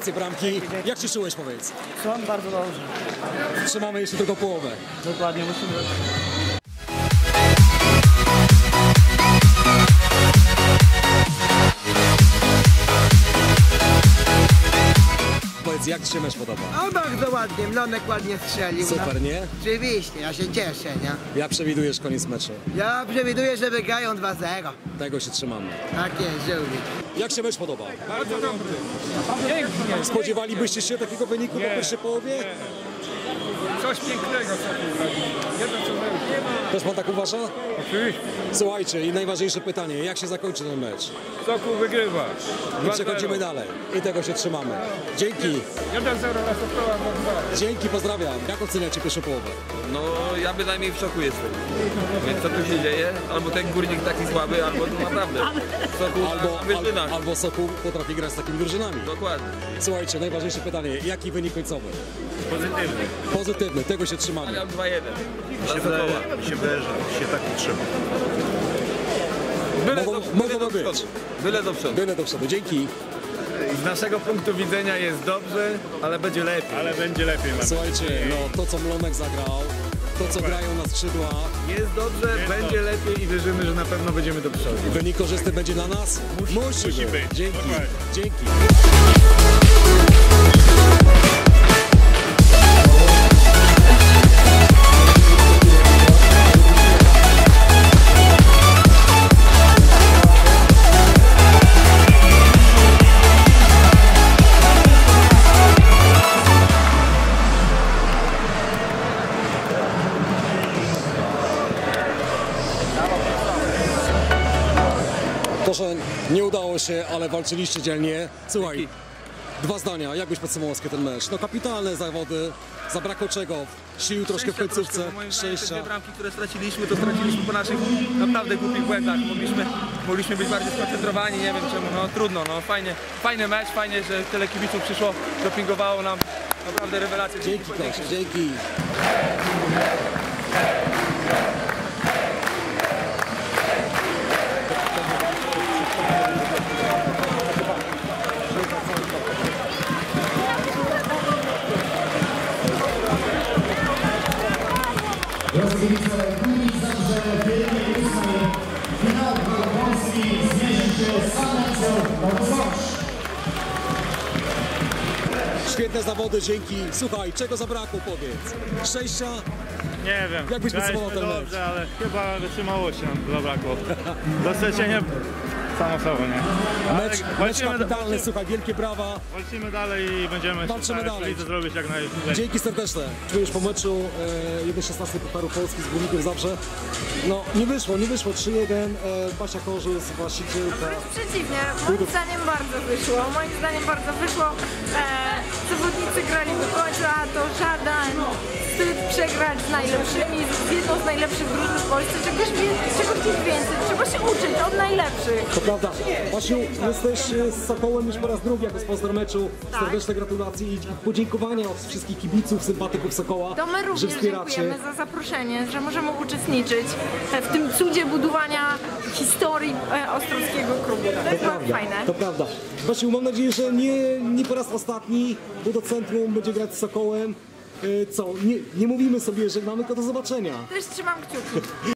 Gratulacje bramki. Jak się czułeś, powiedz? Są bardzo dobrze. Trzymamy jeszcze tylko połowę. Dokładnie, musimy... jak ci się mecz podoba? O, bardzo ładnie, Mlonek ładnie strzelił. Super, no. nie? Oczywiście, ja się cieszę, nie? Jak przewidujesz koniec meczu? Ja przewiduję, że wygrają 2-0. Tego się trzymamy. Tak jest, żółwik. Jak się mecz podoba? Bardzo dobry. Pięknie. Spodziewalibyście się takiego wyniku po pierwszej połowie? Coś pięknego Sokół zrobił. Jedno co. Też pan tak uważa? Oczywiście. Słuchajcie, i najważniejsze pytanie, jak się zakończy ten mecz? Sokół wygrywa. I przechodzimy dalej. I tego się trzymamy. Dzięki. 1-0 na Sokoła, 2 Dzięki, pozdrawiam. Jak oceniacie pierwszą połowę? No ja bynajmniej w szoku jestem. Więc co tu się dzieje? Albo ten górnik taki słaby, albo to naprawdę. Sokół Albo, na albo, Sokół potrafi grać z takimi drużynami. Dokładnie. Słuchajcie, najważniejsze pytanie, jaki wynik końcowy? Pozytywny. Pozytywny, tego się trzymamy. Stawiam 2-1. Dla Sokoła. Że się tak utrzyma. Byle Mogą- do, mogą byle do być. przodu. Byle do przodu. Byle do przodu, dzięki. Z naszego punktu widzenia jest dobrze, ale będzie lepiej. Ale będzie lepiej Słuchajcie, no to co Mlonek zagrał, to co grają na skrzydłach, Jest dobrze, będzie lepiej i wierzymy, że na pewno będziemy do przodu. wynik korzystny będzie dla nas? Musi, musi być. Dzięki, dzięki. To, że nie udało się, ale walczyliście dzielnie. Słuchaj, dwa zdania, jak byś podsumował ten mecz? No kapitalne zawody, zabrakło czego? Sił troszkę w końcówce, te szczęścia. dwie bramki, które straciliśmy, to straciliśmy po naszych naprawdę głupich błędach. Mogliśmy, mogliśmy być bardziej skoncentrowani, nie wiem czemu, no trudno, no fajnie, fajny mecz, fajnie, że tyle kibiców przyszło, dopingowało nam, naprawdę rewelacje. Dzięki Kosie, dzięki. Rosyjca Kulik zawsze w filmie ósmej finał Polski zmierzy się z Sanecją Świetne zawody, dzięki. Słuchaj, czego zabrakło, powiedz? Szczęścia? Nie wiem. Jak byś podsumował ten mecz? dobrze, ale chyba wytrzymałości nam zabrakło. Dosyć samo sobą, nie? Ale Mecz, mecz kapitalny, walczymy, słuchaj, wielkie brawa. walczymy dalej i będziemy Walczymy dalej. się zrobić jak najlepiej. Dzięki serdeczne. Czujesz po meczu e, 1-16 Pucharu Polski z Górnikiem Zabrze. No, nie wyszło, nie wyszło. 3-1. E, Basia Korzus, właścicielka. Przeciwnie, moim zdaniem bardzo wyszło. Moim zdaniem bardzo wyszło. E, zawodnicy grali do końca, to żaden wstyd przegrać z najlepszymi, z jedną z najlepszych drużyn w Polsce. Czegoś, wie- czego chcieć więcej, trzeba się uczyć od najlepszych. To prawda. Basiu, jesteś e, z Sokołem już po raz drugi jako sponsor meczu. Tak. Serdeczne gratulacje i podziękowania od wszystkich kibiców, sympatyków Sokoła, To my że również wspieracie. dziękujemy za zaproszenie, że możemy uczestniczyć w tym cudzie budowania historii e, Ostrowskiego klubu. To jest bardzo fajne. To prawda. Basiu, mam nadzieję, że nie, nie po raz ostatni Budocentrum będzie grać z Sokołem. E, Co? Nie, nie mówimy sobie, że mamy tylko do zobaczenia. Też trzymam kciuki.